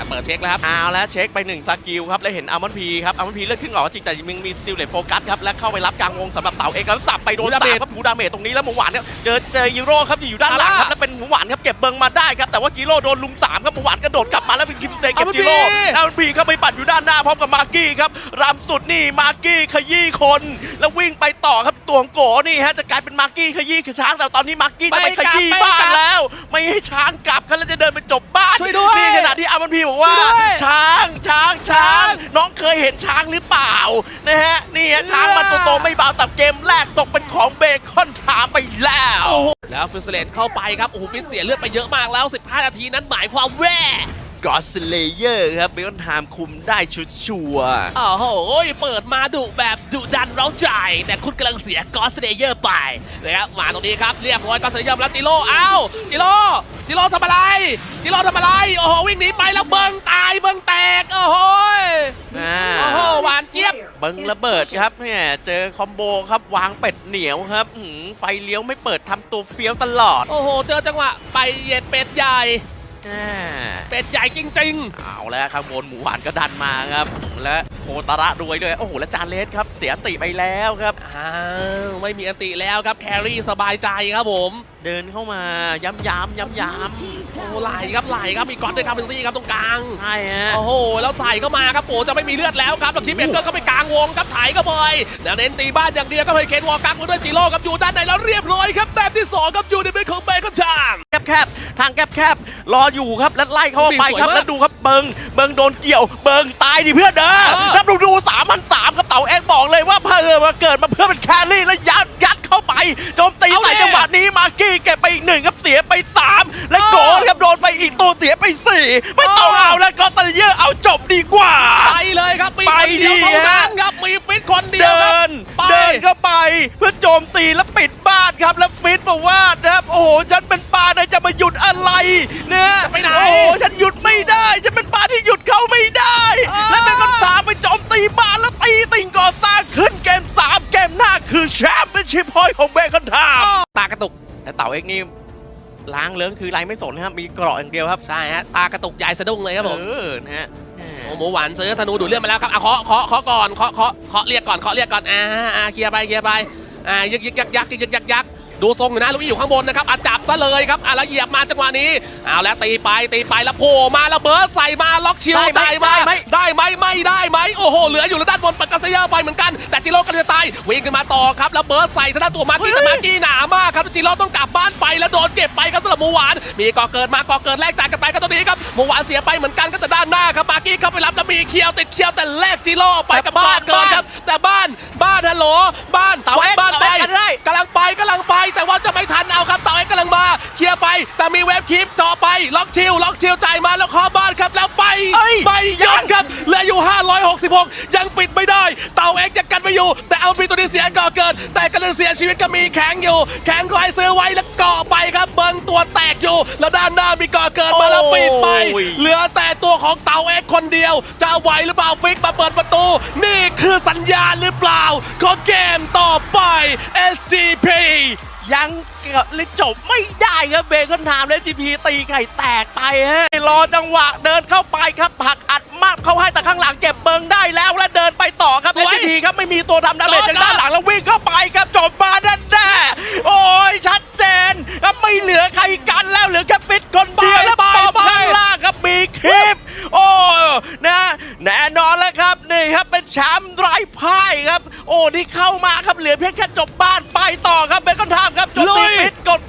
อะเปิดเช็คแล้วครับเอาแล้วเช็คไปหนึ่งสกิลครับแล้วเห็นอัลมอนพีครับอัลมอนพีเลือกขึ้นก่อนก็จริงแต่ยังมีสติลเลตโฟกัสครับและเข้าไปรับกลางวงสำหรับเต่าเอกแล้วสับไปโดนหูดาสาเมมจครับหูดาเมจตรงนี้แล้วหมูหวานครับเจอเจอยูโร่ครับอยู่ด้านหลังครับอ่าแล้วเป็นหมูหวานครับเก็บเบิงมาได้ครับแต่ว่าจิโร่โดนลุมสามครับหมูหวานกระโดดกลับมาแล้วเป็นคิมเซเก็บ Almond จิโร่ P แล้วมันพีเข้าไปปัดอยู่ด้านหน้าพร้อมกับมาร์กี้ครับรำสุดนี่มาร์กี้ขยี้คน แล้ววิ่งไปต่อครับตัวของโกนี่ฮะจะกลายเป็นมาร์กี้ขยี้ช้างแต่ตอนนี้มาร์กี้จะไปขยี้ไม่กลับบ้านไม่กลับแล้ว ไม่ให้ช้างกลับครับแล้วจะเดินไปจบบ้านช่วยด้วยนี่ขณะที่อามันพีบอกว่าช่วยด้วยช้างช้างช้างช้าง น้องเคยเห็นช้างหรือเปล่านะฮะนี่ฮะช้างมันตัวโตไม่เบาแต่เกมแรกตกเป็นของเบคอนถามไปแล้วโอ้โหแล้วฟิสเลตเข้าไปครับโอ้โหฟิสเสียเลือดไปเยอะมากแล้ว 15 นาทีนั้นหมายความแว่กอสเลเยอร์ครับเบคอนไทม์คุมได้ชุดชัวร์โอ้โหเปิดมาดุแบบดุดันเร้าใจ แต่คุณกำลังเสียกอสเ a เยอร์ไปนะครับมาตรงนี้ครับเรียบร้อยกอสเ a เยอร์แล้วจิโร่อ้าวจิโร่ จิโร่ทำอะไรจิโร่ทำอะไรโอ้โหวิ่งหนีไปแล้วเบิงตายเบิงแตกโอ้โหอ่าโอ้โหหวานเจี๊ยบเบิงระเบิดครับเนี่ยเจอคอมโบครับวางเป็ดเหนียวครับหืมไฟเลี้ยวไม่เปิดทำตัวเฟี้ยวตลอดโอ้โห เจอจังหวะไปเหย็ดเป็ดใหญ่อ่าเป็ดใหญ่จริงเอาแล้วครับบนหมูหวานก็ดันมาครับ และโคตาระด้วยด้วย โอ้โห และจานเลสครับ เสียติไปแล้วครับๆอ้าวไม่มีอันติแล้วครับ แครี่สบายใจครับผม เดินเข้ามาย้ำย้ำย้ำย้ำโอ้ไหลครับไหลครับมีก๊อตด้วยครับเป็นซี่ครับตรงกลางใช่ฮะโอ้โหแล้วใส่เข้ามาครับโอ้จะไม่มีเลือดแล้วครับแล้วทีมเบเกอร์ก็ไปกลางวงครับไถก็บอยแล้วเน้นตีบ้านอย่างเดียวก็ไปเคนวอลกักมาด้วยจิโร่ครับอยู่ด้านในแล้วเรียบร้อยครับแต้มที่สองครับอยู่ในเป็นของเบเกอร์ชามแคบแคบทางแคบแคบรออยู่ครับแล้วไล่เข้าไปสวยครับมากแล้วดูครับเบิงเบิงโดนเกี่ยว เบิงตายดิเพื่อนเด้อเออแล้วดูดูสามพันสามครับเต่าแอกบอกเลยว่าเพื่อมาเกิดมาเพื่อเป็นแครี่แล้วยัดยัดเข้าไปโจมตีใส่จังหวะนี้มาร์กี้เก็บไปอีกหนึ่งครับเสียไปสามและโกนครับโดนไปอีกตัวเสียไปสี่ไม่ต้องเอาแล้วก็ตันเย เดียวดิเท่านั้นฮะครับมีฟิตคนเดียวเดิครับนไปเดินเข้าไปเพื่อโจมตีแล้วปิดบ้านครับแล้วฟิตบอกว่านะครับโอ้โหฉันเป็นปลาในจะมาหยุดอะไรเนี่ยจะไปไหนโอ้โหฉันหยุดไม่ได้ฉันเป็นปลาที่หยุดเขาไม่ได้เออและเป็นคนตามไปโจมตีบ้านแล้วตีติงก่อสร้างขึ้นเกมสามเกมหน้าคือแชมเปี้ยนชิพพอยต์ของเบคอนทามตากระตุกแต่เต่าเอกนี่ล้างเลื้งคือไรไม่สนนะครับมีเกราะอย่างเดียวครับใช่ฮะตากระตุกใหญ่สะดุ้งเลยครับผมเออนะฮะโอ้ หมูหวานซื้อธนูดูดเลือดมาแล้วครับอะเคาะเคาะเคาะก่อนเคาะเคาะเคาะเรียกก่อนเคาะเรียกก่อนอ่าอ่าเคลียร์ไปเคลียร์ไปอ่ายึกยึกยักยักยึกยึกยักยัก ดูทรงอยู่นะลุยอยู่ข้างบนนะครับอะจับซะเลยครับอะแล้วเหยียบมาจังหวะนี้เอาแล้วตีไปตีไปแล้วโผล่มาแล้วเบิร์ดใส่มาล็อกชิลได้ไหมจ่ายมาได้ไหม ได้ไหมไม่ได้ไหมโอ้โหเหลืออยู่แล้วด้านบนปักกาเซียไปเหมือนกัน แต่จิโร่ก็จะตายวิ่งขึ้นมาต่อครับแล้วเบิร์ดใส่ทางด้านตัวมาร์กี้แต่มาร์กี้หนามากครับจิโร่ต้องกลับบ้านไปแล้วโดนเก็บไปครับสำหรับหมูหวาน มีก่อเกิดมาก่อเกิดแลกจ่ายกันไปก็ตรงนี้ครับหมูหวานเสียไปเหมือนกันก็แต่ด้านหน้าครับมาร์กี้เข้าไปรับแล้วมีเคียวติดเคียวแต่แลกจิโร่ไปกับแต่ก่อบ้านเกิดครับแต่บ้านบ้านฮัลโหลบ้านเต่าเอ็กบ้านเต่าไปเอ็กกันได้ กำลังไปกำลังไป แต่ว่าจะไม่ทันเอาครับเต่าเอ็กกำลังมาเคลียร์ไปแต่มีเวฟคลิปเจาะไปล็อกชิลล็อกชิลจ่ายมาแล้วคอบ 566ยังปิดไม่ได้ เต่าเอ็กยังกันไม่อยู่ แต่เอาปีตัวนี้เสียก่อเกิดแต่กำลังเสียชีวิตก็มีแข็งอยู่ แข็งคอยซื้อไว้แล้วเกาะไปครับ เบิงตัวแตกอยู่ แล้วด้านหน้ามีก่อเกิดมาแล้วปิดไปโอ้ยเหลือแต่ตัวของเต่าเอ็กคนเดียว จะไหวหรือเปล่าฟิกมาเปิดประตู นี่คือสัญญาณหรือเปล่าของเกมต่อไป SGP ยังเกือบเลยจบไม่ได้ครับเบคอนไทม์และจีพีตีไข่แตกไปฮะรอจังหวะเดินเข้าไปครับผลักอัดมาก ครับสวยจีพีครับไม่มีตัวทำดาเมจต่อจากด้านหลังแล้ววิ่งเข้าไปครับจบมาแน่แน่ๆโอ้ยชัดเจนครับไม่เหลือใครกันแล้วเหลือแค่ฟิตคนเดียวแล้วไปตบไปข้างล่างครับมีคลิป โอ้นะแน่นอนแล้วครับนี่ครับเป็นแชมป์ไร้พ่ายครับ โอ้ที่เข้ามาครับเหลือเพียงแค่จบบ้านไปต่อครับเบคอนไทม์ครับจบลุตียฟิตกด